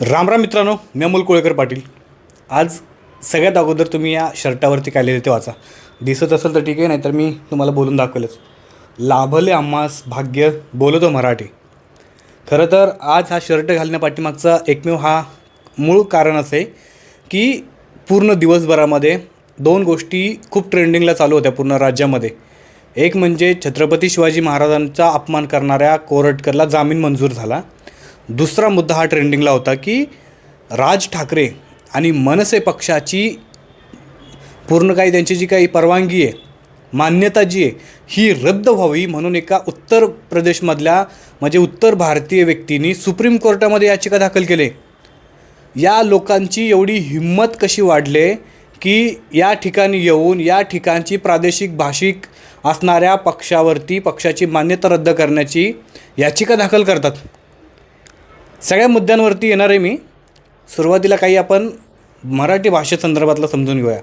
रामराम मित्रांनो मी अमोल कोळेकर पाटील. आज सगळ्यात अगोदर तुम्ही या शर्टावरती काय लिहिले ते वाचा. दिसत असेल तर ठीक आहे नाहीतर मी तुम्हाला बोलून दाखवेलच. लाभले आम्हास भाग्य बोलतो मराठी. खरं तर आज हा शर्ट घालण्यापाठीमागचा एकमेव हा मूळ कारण असे की पूर्ण दिवसभरामध्ये दोन गोष्टी खूप ट्रेंडिंगला चालू होत्या पूर्ण राज्यामध्ये. एक म्हणजे छत्रपती शिवाजी महाराजांचा अपमान करणाऱ्या कोरटकरला जामीन मंजूर झाला. दुसरा मुद्दा हा ट्रेंडिंगला होता की राज ठाकरे आणि मनसे पक्षाची पूर्ण काही त्यांची जी काही परवानगी आहे मान्यता जी आहे ही रद्द व्हावी म्हणून एका उत्तर प्रदेशमधल्या म्हणजे उत्तर भारतीय व्यक्तींनी सुप्रीम कोर्टामध्ये याचिका दाखल केली. या लोकांची एवढी हिंमत कशी वाढले की या ठिकाणी येऊन या ठिकाणची प्रादेशिक भाषिक असणाऱ्या पक्षावरती पक्षाची मान्यता रद्द करण्याची याचिका दाखल करतात? सगळ्या मुद्द्यांवरती येणार आहे मी. सुरुवातीला काही आपण मराठी भाषेसंदर्भातलं समजून घेऊया.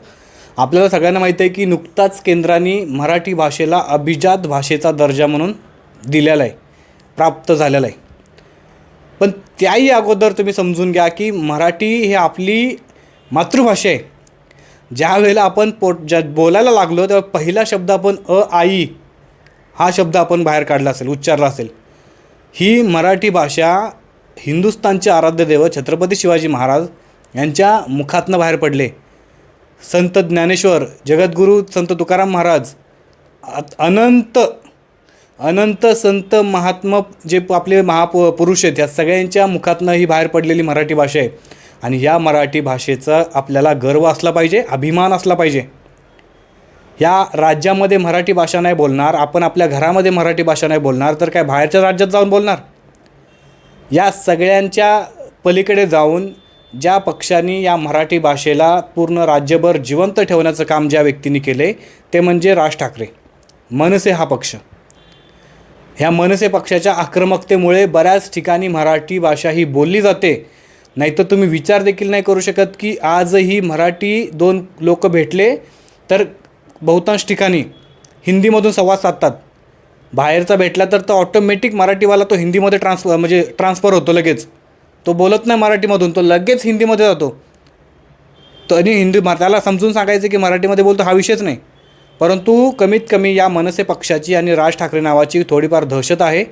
आपल्याला सगळ्यांना माहीत आहे की नुकताच केंद्राने मराठी भाषेला अभिजात भाषेचा दर्जा म्हणून दिलेला आहे. प्राप्त झालेला आहे. पण त्याही अगोदर तुम्ही समजून घ्या की मराठी ही आपली मातृभाषा आहे. ज्या वेळेला आपण पोट ज्या बोलायला लागलो तेव्हा पहिला शब्द आपण अ आई हा शब्द आपण बाहेर काढला असेल उच्चारला असेल. ही मराठी भाषा हिंदुस्थानचे आराध्य देव छत्रपती शिवाजी महाराज यांच्या मुखातनं बाहेर पडले. संत ज्ञानेश्वर जगद्गुरू संत तुकाराम महाराज अनंत अनंत संत महात्मा जे प- आपले महाप पुरुष आहेत या सगळ्यांच्या मुखातनं ही बाहेर पडलेली मराठी भाषा आहे. आणि या मराठी भाषेचा आपल्याला गर्व असला पाहिजे अभिमान असला पाहिजे. या राज्यामध्ये मराठी भाषा नाही बोलणार आपण आपल्या घरामध्ये मराठी भाषा नाही बोलणार तर काय बाहेरच्या राज्यात जाऊन बोलणार? या सगळ्यांच्या पलीकडे जाऊन ज्या पक्षांनी या मराठी भाषेला पूर्ण राज्यभर जिवंत ठेवण्याचं काम ज्या व्यक्तींनी केले ते म्हणजे राज ठाकरे. मनसे हा पक्ष. ह्या मनसे पक्षाच्या आक्रमकतेमुळे बऱ्याच ठिकाणी मराठी भाषा ही बोलली जाते. नाहीतर तुम्ही विचार देखील नाही करू शकत की आजही मराठी दोन लोक भेटले तर बहुतांश ठिकाणी हिंदीमधून संवाद साधतात. बाहेरचा भेटला तर तो ऑटोमॅटिक मराठीवाला तो हिंदीमध्ये ट्रान्सफर म्हणजे ट्रान्सफर होतो लगेच. तो बोलत नाही मराठीमधून तो लगेच हिंदीमध्ये जातो. तो आणि हिंदी त्याला समजून सांगायचं की मराठीमध्ये बोलतो हा विषयच नाही. परंतु कमीत कमी या मनसे पक्षाची आणि राज ठाकरे नावाची थोडीफार दहशत आहे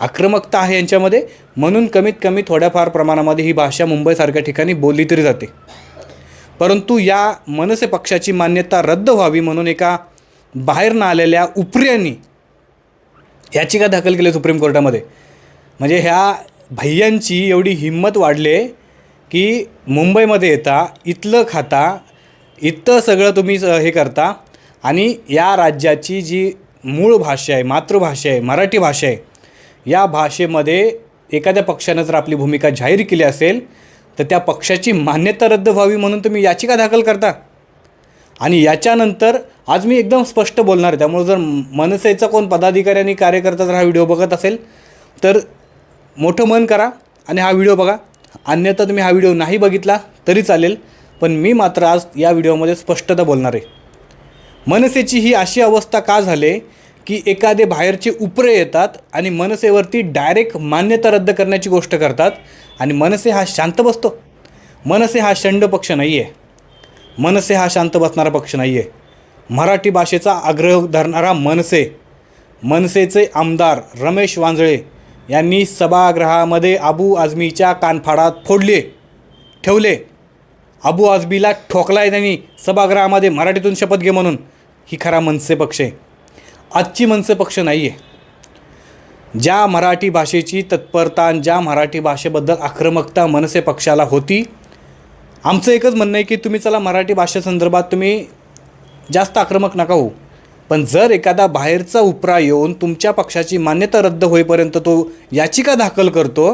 आक्रमकता आहे यांच्यामध्ये. म्हणून कमीत कमी थोड्याफार प्रमाणामध्ये ही भाषा मुंबईसारख्या ठिकाणी बोलली तरी जाते. परंतु या मनसे पक्षाची मान्यता रद्द व्हावी म्हणून एका बाहेर न आलेल्या उपऱ्यांनी याचिका दाखल केली सुप्रीम कोर्टामध्ये? म्हणजे ह्या भैयांची एवढी हिंमत वाढले की मुंबईमध्ये येता इथलं खाता इथं सगळं तुम्ही हे करता आणि या राज्याची जी मूळ भाषा आहे मातृभाषा आहे मराठी भाषा आहे या भाषेमध्ये एखाद्या पक्षानं जर आपली भूमिका जाहीर केली असेल तर त्या पक्षाची मान्यता रद्द व्हावी म्हणून तुम्ही याचिका दाखल करता. आणि याच्यानंतर आज मी एकदम स्पष्ट बोलणार आहे. त्यामुळे जर मनसेचा कोण पदाधिकारी आणि कार्यकर्ता जर हा व्हिडिओ बघत असेल तर मोठं मन करा आणि हा व्हिडिओ बघा. अन्यथा तुम्ही हा व्हिडिओ नाही बघितला तरी चालेल पण मी मात्र आज या व्हिडिओमध्ये स्पष्टता बोलणार आहे. मनसेची ही अशी अवस्था का झाले की एखादे बाहेरचे उपरे येतात आणि मनसेवरती डायरेक्ट मान्यता रद्द करण्याची गोष्ट करतात आणि मनसे हा शांत बसतो. मनसे हा षंड पक्ष नाही आहे मनसे हा शांत बसणारा पक्ष नाही आहे मराठी भाषेचा आग्रह धरणारा मनसे मनसेचे आमदार रमेश वांजळे यांनी सभागृहामध्ये अबू आझमीच्या कानफाडात फोडले ठेवले. अबू आझमीला ठोकलाय त्यांनी सभागृहामध्ये मराठीतून शपथ घे म्हणून. ही खरा मनसे पक्ष आहे. आजची मनसे पक्ष नाही आहे ज्या मराठी भाषेची तत्परता आणि ज्या मराठी भाषेबद्दल आक्रमकता मनसे पक्षाला होती आमचं एकच म्हणणं आहे की तुम्ही चला मराठी भाषेसंदर्भात तुम्ही जास्त आक्रमक नका हो पण जर एखादा बाहेरचा उपरा येऊन तुमच्या पक्षाची मान्यता रद्द होईपर्यंत तो याचिका दाखल करतो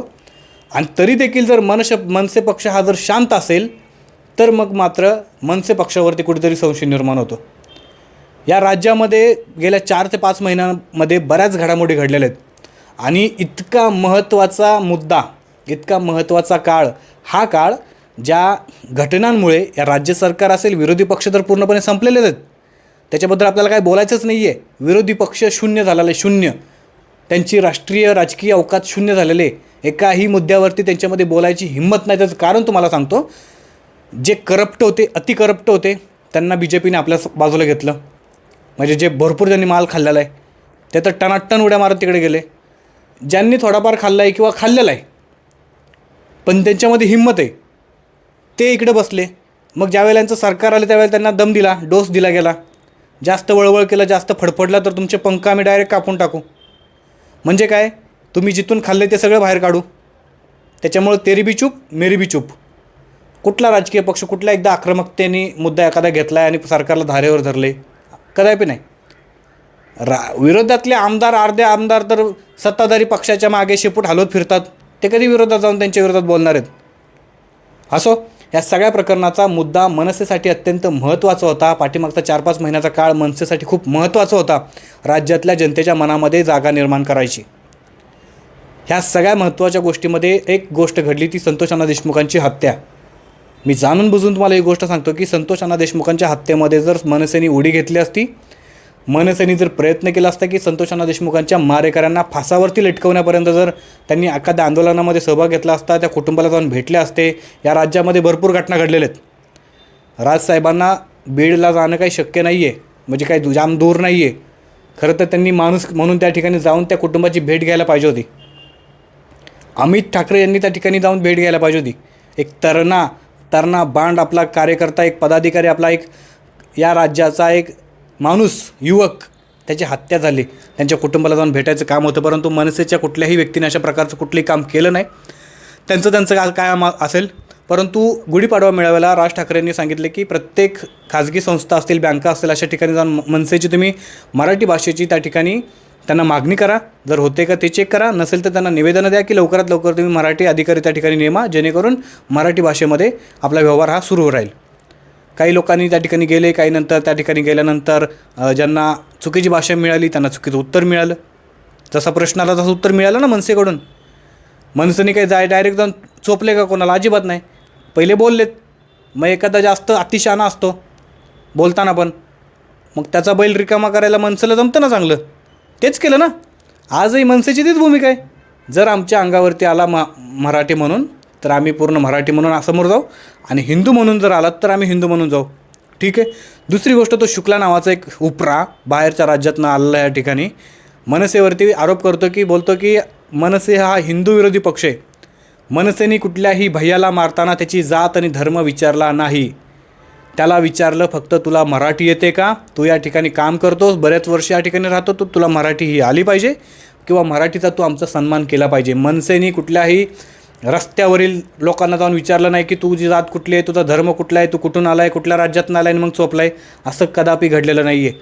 आणि तरी देखील जर मनश मनसे पक्ष हा जर शांत असेल तर मग मात्र मनसे पक्षावरती कुठेतरी संशय निर्माण होतो. या राज्यामध्ये गेल्या चार ते पाच महिन्यांमध्ये बऱ्याच घडामोडी घडलेल्या आहेत. आणि इतका महत्त्वाचा मुद्दा इतका महत्त्वाचा काळ हा काळ ज्या घटनांमुळे या राज्य सरकार असेल विरोधी पक्ष तर पूर्णपणे संपलेलेच आहेत. त्याच्याबद्दल आपल्याला काय बोलायचंच नाही आहे विरोधी पक्ष शून्य झालेले शून्य. त्यांची राष्ट्रीय राजकीय अवकाश शून्य झालेले आहे. एकाही मुद्द्यावरती त्यांच्यामध्ये बोलायची हिंमत नाही. त्याचं कारण तुम्हाला सांगतो. जे करप्ट होते अति करप्ट होते त्यांना बी जे पीने आपल्या बाजूला घेतलं. म्हणजे जे भरपूर त्यांनी माल खाल्लेला आहे ते तर टनाटन उड्या मारत तिकडे गेले. ज्यांनी थोडाफार खाल्ला आहे किंवा खाल्लेला आहे पण त्यांच्यामध्ये हिंमत आहे. ते इकडे बसले. मग ज्यावेळेला यांचं सरकार आलं त्यावेळेला त्यांना दम दिला डोस दिला गेला. जास्त वळवळ केलं जास्त फडफडला तर तुमचे पंख आम्ही डायरेक्ट कापून टाकू. म्हणजे काय? तुम्ही जिथून खाल्ले ते सगळं बाहेर काढू. त्याच्यामुळं तेरी बी चूप मेरी बी चूप. कुठला राजकीय पक्ष कुठला एकदा आक्रमकतेने मुद्दा एखादा घेतला आहे आणि सरकारला धारेवर धरले? कदापि नाही. रा विरोधातले आमदार अर्धे आमदार तर सत्ताधारी पक्षाच्या मागे शेपूट हलवत फिरतात. ते कधी विरोधात जाऊन त्यांच्या विरोधात बोलणार आहेत? असो. या सगळ्या प्रकरणाचा मुद्दा मनसेसाठी अत्यंत महत्त्वाचा होता. पाठीमागचा चार पाच महिन्याचा काळ मनसेसाठी खूप महत्त्वाचा होता. राज्यातल्या जनतेच्या मनामध्ये जागा निर्माण करायची. ह्या सगळ्या महत्त्वाच्या गोष्टीमध्ये एक गोष्ट घडली ती संतोष अण्णा देशमुखांची हत्या. मी जाणून बुजून तुम्हाला एक गोष्ट सांगतो की संतोष अण्णा देशमुखांच्या हत्येमध्ये जर मनसेने उडी घेतली असती मनसेने जर प्रयत्न केला असता की संतोष देशमुखांच्या मारेकऱ्यांना फासावरती लटकवण्यापर्यंत जर त्यांनी एखाद्या आंदोलनामध्ये सहभाग घेतला असता त्या कुटुंबाला जाऊन भेटले असते या राज्यामध्ये भरपूर घटना घडलेल्या आहेत. राजसाहेबांना बीडला जाणं काही शक्य नाही आहे म्हणजे काही जाम दूर नाही आहे खरं तर त्यांनी माणूस म्हणून त्या ठिकाणी जाऊन त्या कुटुंबाची भेट घ्यायला पाहिजे होती. अमित ठाकरे यांनी त्या ठिकाणी जाऊन भेट घ्यायला पाहिजे होती. एक तरणा तरणा बांड आपला कार्यकर्ता एक पदाधिकारी आपला एक या राज्याचा एक माणूस युवक त्याची हत्या झाली. त्यांच्या कुटुंबाला जाऊन भेटायचं काम होतं परंतु मनसेच्या कुठल्याही व्यक्तीने अशा प्रकारचं कुठलंही काम केलं नाही. त्यांचं त्यांचं काय काय असेल. परंतु गुढीपाडवा मेळाव्याला राज ठाकरेंनी सांगितले की प्रत्येक खाजगी संस्था असतील बँका असतील अशा ठिकाणी जाऊन मनसेची तुम्ही मराठी भाषेची त्या ठिकाणी त्यांना मागणी करा. जर होते का ते चेक करा. नसेल तर त्यांना निवेदनं द्या की लवकरात लवकर तुम्ही मराठी अधिकारी त्या ठिकाणी नेमा जेणेकरून मराठी भाषेमध्ये आपला व्यवहार हा सुरू राहील. काही लोकांनी त्या ठिकाणी गेले काही नंतर त्या ठिकाणी गेल्यानंतर ज्यांना चुकीची भाषा मिळाली त्यांना चुकीचं उत्तर मिळालं. जसा प्रश्न आला तसं उत्तर मिळालं ना मनसेकडून. मनसेने काही जाय डायरेक्ट जाऊन चोपले का कोणाला? अजिबात नाही. पहिले बोललेत. मग एखादा जास्त अतिशहाणा असतो बोलताना पण. मग त्याचा बैल रिकामा करायला मनसेला जमतं ना चांगलं. तेच केलं ना. आजही मनसेची तीच भूमिका आहे. जर आमच्या अंगावरती आला म मराठी म्हणून तर आम्ही पूर्ण मराठी म्हणून समोर जाऊ आणि हिंदू म्हणून जर आलात तर आम्ही हिंदू म्हणून जाऊ. ठीक आहे? दुसरी गोष्ट तो शुक्ला नावाचा एक उपरा बाहेरच्या राज्यातनं आलेला या ठिकाणी. मनसेवरती आरोप करतो की बोलतो की मनसे हा हिंदू विरोधी पक्ष आहे. मनसेने कुठल्याही भैयाला मारताना त्याची जात आणि धर्म विचारला नाही. त्याला विचारलं फक्त तुला मराठी येते का? तू या ठिकाणी काम करतोस बऱ्याच वर्ष या ठिकाणी राहतो तर तुला मराठी ही आली पाहिजे किंवा मराठीचा तू आमचा सन्मान केला पाहिजे. मनसेने कुठल्याही रस्त्यावरील लोकांना जाऊन विचारलं नाही की तुझी जात कुठली आहे तुझा धर्म कुठला आहे तू कुठून आला आहे कुठल्या राज्यातून आला आहे आणि मग चोपला आहे असं कदापि घडलेलं नाही आहे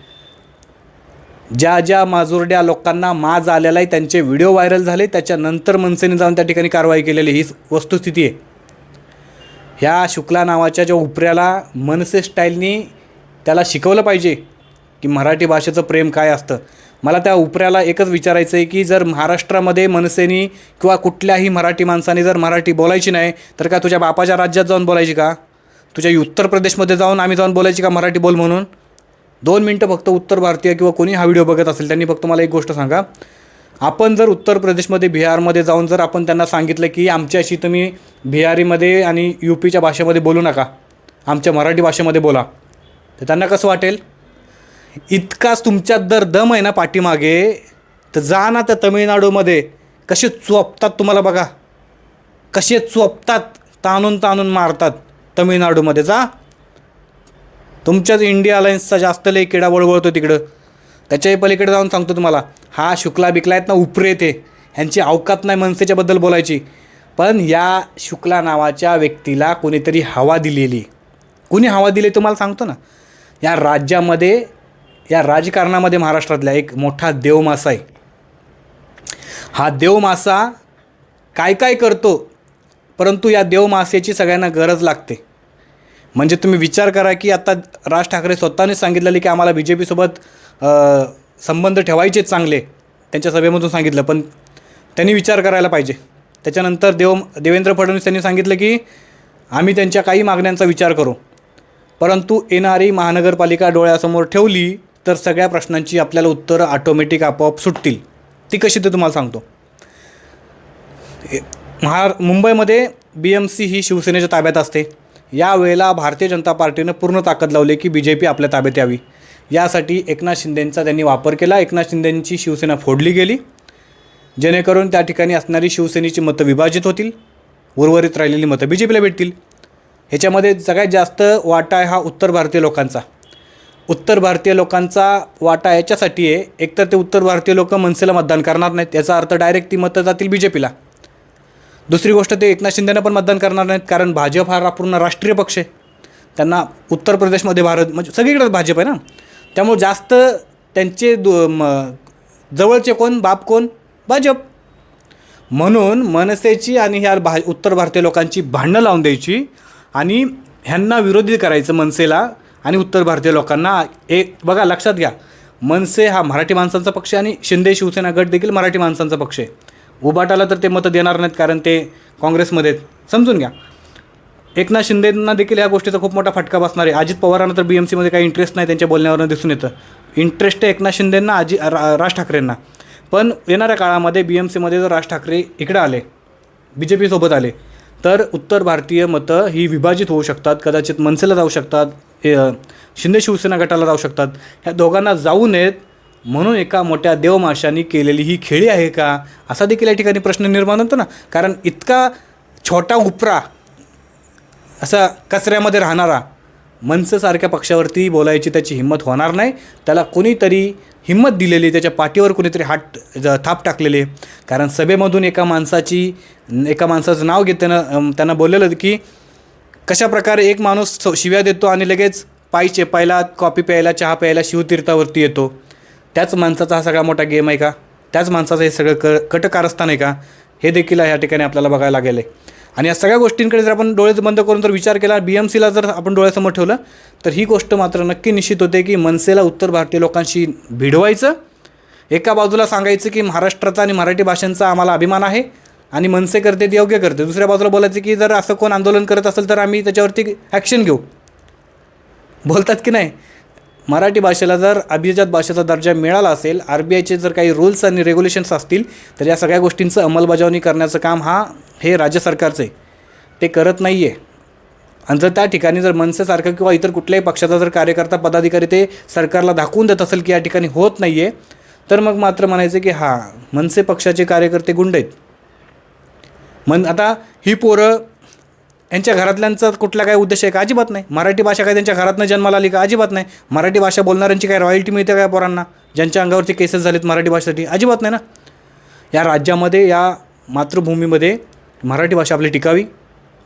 ज्या ज्या माजुरड्या लोकांना माज आलेला आहे त्यांचे व्हिडिओ व्हायरल झाले त्याच्यानंतर मनसेने जाऊन त्या ठिकाणी कारवाई केलेली ही वस्तुस्थिती आहे. ह्या शुक्ला नावाच्या ज्या उपऱ्याला मनसे स्टाईलनी त्याला शिकवलं पाहिजे की मराठी भाषेचं प्रेम काय असतं? मला त्या उपऱ्याला एकच विचारायचं आहे की जर महाराष्ट्रामध्ये मनसेनी किंवा कुठल्याही मराठी माणसाने जर मराठी बोलायची नाही तर का तुझ्या बापाच्या राज्यात जाऊन बोलायची का? तुझ्या उत्तर प्रदेशमध्ये जाऊन आम्ही जाऊन बोलायची का मराठी बोल म्हणून? दोन मिनटं फक्त उत्तर भारतीय किंवा कोणी हा व्हिडिओ बघत असेल त्यांनी फक्त मला एक गोष्ट सांगा. आपण जर उत्तर प्रदेशमध्ये बिहारमध्ये जाऊन जर आपण त्यांना सांगितलं की आमच्याशी तुम्ही बिहारीमध्ये आणि यू पीच्या भाषेमध्ये बोलू नका आमच्या मराठी भाषेमध्ये बोला तर त्यांना कसं वाटेल? इतकाच तुमच्यात जर दम आहे ना पाठीमागे तर जा ना त्या तमिळनाडूमध्ये. कसे चोपतात तुम्हाला बघा. कसे चोपतात ताणून ताणून मारतात तमिळनाडूमध्ये. जा. तुमच्याच इंडिया अलायन्सचा जास्त लई किडा वळवळतो तिकडं. त्याच्याही पलीकडे जाऊन सांगतो तुम्हाला. हा शुक्ला बिकला आहेत ना उपरे ते ह्यांची अवकात नाही मनसेच्याबद्दल बोलायची. पण या शुक्ला नावाच्या व्यक्तीला कोणीतरी हवा दिलेली. कुणी हवा दिली तुम्हाला सांगतो ना. या राज्यामध्ये या राजकारणामध्ये महाराष्ट्रातला एक मोठा देवमासा आहे. हा देवमासा काय काय करतो परंतु या देवमासेची सगळ्यांना गरज लागते. म्हणजे तुम्ही विचार करा की आता राज ठाकरे स्वतःने सांगितलेले की आम्हाला बी जे पीसोबत संबंध ठेवायचेच चांगले त्यांच्या सभेमधून सांगितलं पण त्यांनी विचार करायला पाहिजे. त्याच्यानंतर देव देवेंद्र फडणवीस यांनी सांगितलं की आम्ही त्यांच्या काही मागण्यांचा विचार करू. परंतु येणारी महानगरपालिका डोळ्यासमोर ठेवली तर सगळ्या प्रश्नांची आपल्याला उत्तरं ऑटोमॅटिक आपोआप सुटतील. ती कशी ते तुम्हाला सांगतो. महा मुंबईमध्ये बी एम सी ही शिवसेनेच्या ताब्यात असते. यावेळेला भारतीय जनता पार्टीनं पूर्ण ताकद लावली की बी जे पी आपल्या ताब्यात यावी. यासाठी एकनाथ शिंदेंचा त्यांनी वापर केला. एकनाथ शिंदेंची शिवसेना फोडली गेली. जेणेकरून त्या ठिकाणी असणारी शिवसेनेची मतं विभाजित होतील. उर्वरित राहिलेली मतं बी जे पीला भेटतील. ह्याच्यामध्ये सगळ्यात जास्त वाटा आहे हा उत्तर भारतीय लोकांचा. उत्तर भारतीय लोकांचा वाटा याच्यासाठी आहे. एकतर ते उत्तर भारतीय लोक मनसेला मतदान करणार नाहीत याचा अर्थ डायरेक्ट ती मतं जातील बी जे पीला दुसरी गोष्ट ते एकनाथ शिंदेना पण मतदान करणार नाहीत कारण भाजप हा पूर्ण राष्ट्रीय पक्ष आहे. त्यांना उत्तर प्रदेशमध्ये भारत म्हणजे सगळीकडे भाजप आहे ना. त्यामुळे जास्त त्यांचे दु म जवळचे कोण बाप कोण? भाजप. म्हणून मनसेची आणि ह्या भा उत्तर भारतीय लोकांची भांडणं लावून द्यायची आणि ह्यांना विरोधी करायचं मनसेला. आणि उत्तर भारतीय लोकांना एक बघा लक्षात घ्या. मनसे हा मराठी माणसांचा पक्ष आणि शिंदे शिवसेना गट देखील मराठी माणसांचा पक्ष आहे. उबाटाला तर ते मतं देणार नाहीत कारण ते काँग्रेसमध्ये समजून घ्या. एकनाथ शिंदेंना देखील या गोष्टीचा खूप मोठा फटका बसणार आहे. अजित पवारांना तर बी एम सीमध्ये काही इंटरेस्ट नाही त्यांच्या बोलण्यावरनं दिसून येतं. इंटरेस्ट आहे एकनाथ शिंदेंना अजि रा राज ठाकरेंना. पण येणाऱ्या काळामध्ये बी एम सीमध्ये जर राज ठाकरे इकडे आले बी जे पीसोबत आले तर उत्तर भारतीय मतं ही विभाजित होऊ शकतात कदाचित मनसेला जाऊ शकतात शिंदे शिवसेना गटाला जाऊ शकतात. ह्या दोघांना जाऊ नयेत म्हणून एका मोठ्या देवमाशांनी केलेली ही खेळी आहे का? असा देखील या ठिकाणी प्रश्न निर्माण होतो ना. कारण इतका छोटा उपरा असा कचऱ्यामध्ये राहणारा मनसेसारख्या पक्षावरती बोलायची त्याची हिंमत होणार नाही. त्याला कोणीतरी हिंमत दिलेली त्याच्या पाठीवर कोणीतरी हात ज- थाप टाकलेले. कारण सभेमधून एका माणसाची एका माणसाचं नाव घेत त्यानं त्यांना बोललेलं की कशा प्रकारे एक माणूस शिव्या देतो आणि लगेच पायी चेपायला कॉफी प्यायला चहा प्यायला शिवतीर्थावरती येतो. त्याच माणसाचा हा सगळा मोठा गेम आहे का? त्याच माणसाचं हे सगळं क कटकारस्थान आहे का? हे देखील ह्या ठिकाणी आपल्याला बघायला लागेल आहे. आणि या सगळ्या गोष्टींकडे जर आपण डोळे बंद करून जर विचार केला बी एम सीला जर आपण डोळ्यासमोर ठेवलं तर ही गोष्ट मात्र नक्की निश्चित होते की मनसेला उत्तर भारतीय लोकांशी भिडवायचं. एका बाजूला सांगायचं की महाराष्ट्राचा आणि मराठी भाषांचा आम्हाला अभिमान आहे. आणि मनसे करते ते योग्य करते. दुसऱ्या बाजूला बोलायचं की जर असं कोण आंदोलन करत असेल तर आम्ही त्याच्यावरती ॲक्शन घेऊ. बोलतात की नाही? मराठी भाषेला जर अभिजात भाषेचा दर्जा मिळाला असेल आर बी आयचे जर काही रूल्स आणि रेग्युलेशन्स असतील तर या सगळ्या गोष्टींचं अंमलबजावणी करण्याचं काम हा हे राज्य सरकारचं आहे. ते करत नाही आहे आणि जर त्या ठिकाणी जर मनसेसारखं किंवा इतर कुठल्याही पक्षाचा जर कार्यकर्ता पदाधिकारी ते सरकारला दाखवून देत असेल की या ठिकाणी होत नाही आहे तर मग मात्र म्हणायचं की हां मनसे पक्षाचे कार्यकर्ते गुंड आहेत. मन आता ही पोरं यांच्या घरातल्यांचा कुठला काय उद्देश आहे का? अजिबात नाही. मराठी भाषा काय त्यांच्या घरातनं जन्माला आली का? अजिबात नाही. मराठी भाषा बोलणाऱ्यांची काय रॉयल्टी मिळते काय पोरांना? ज्यांच्या अंगावरती केसेस झालेत मराठी भाषेसाठी? अजिबात नाही ना. या राज्यामध्ये या मातृभूमीमध्ये मराठी भाषा आपली टिकावी.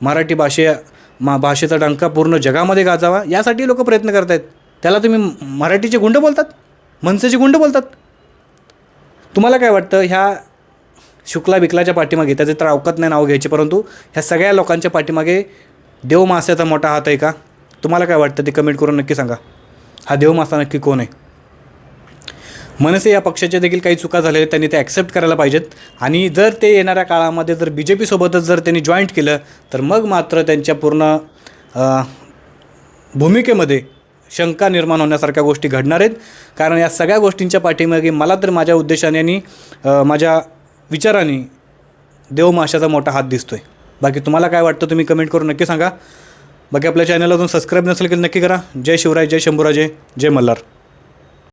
मराठी भाषे मा भाषेचा डंका पूर्ण जगामध्ये गाजावा. यासाठी लोक प्रयत्न करत आहेत त्याला तुम्ही मराठीचे गुंड बोलतात? मनसेचे गुंड बोलतात? तुम्हाला काय वाटतं? ह्या शुक्ला बिकलाच्या पाठीमागे त्याचे तर अवकात नाही नाव घ्यायचे परंतु ह्या सगळ्या लोकांच्या पाठीमागे देव मास्याचा मोठा हात आहे का? तुम्हाला काय वाटतं ते कमेंट करून नक्की सांगा. हा देव मासा नक्की कोण आहे? मनसे या पक्षाच्या देखील काही चुका झालेल्या आहेत त्यांनी ते ॲक्सेप्ट करायला पाहिजेत. आणि जर ते येणाऱ्या काळामध्ये जर बी जे पीसोबतच जर त्यांनी जॉईंट केलं तर मग मात्र त्यांच्या पूर्ण भूमिकेमध्ये शंका निर्माण होण्यासारख्या गोष्टी घडणार आहेत. कारण या सगळ्या गोष्टींच्या पाठीमागे मला तर माझ्या उद्देशाने आणि माझ्या विचाराने देवमाशाचा मोठा हात दिसतोय. बाकी तुम्हाला काय वाटतं तुम्ही कमेंट करून नक्की सांगा. बाकी आपल्या चॅनल अजून सबस्क्राईब नसेल की नक्की करा. जय शिवराय जय शंभूराजे जय मल्हार.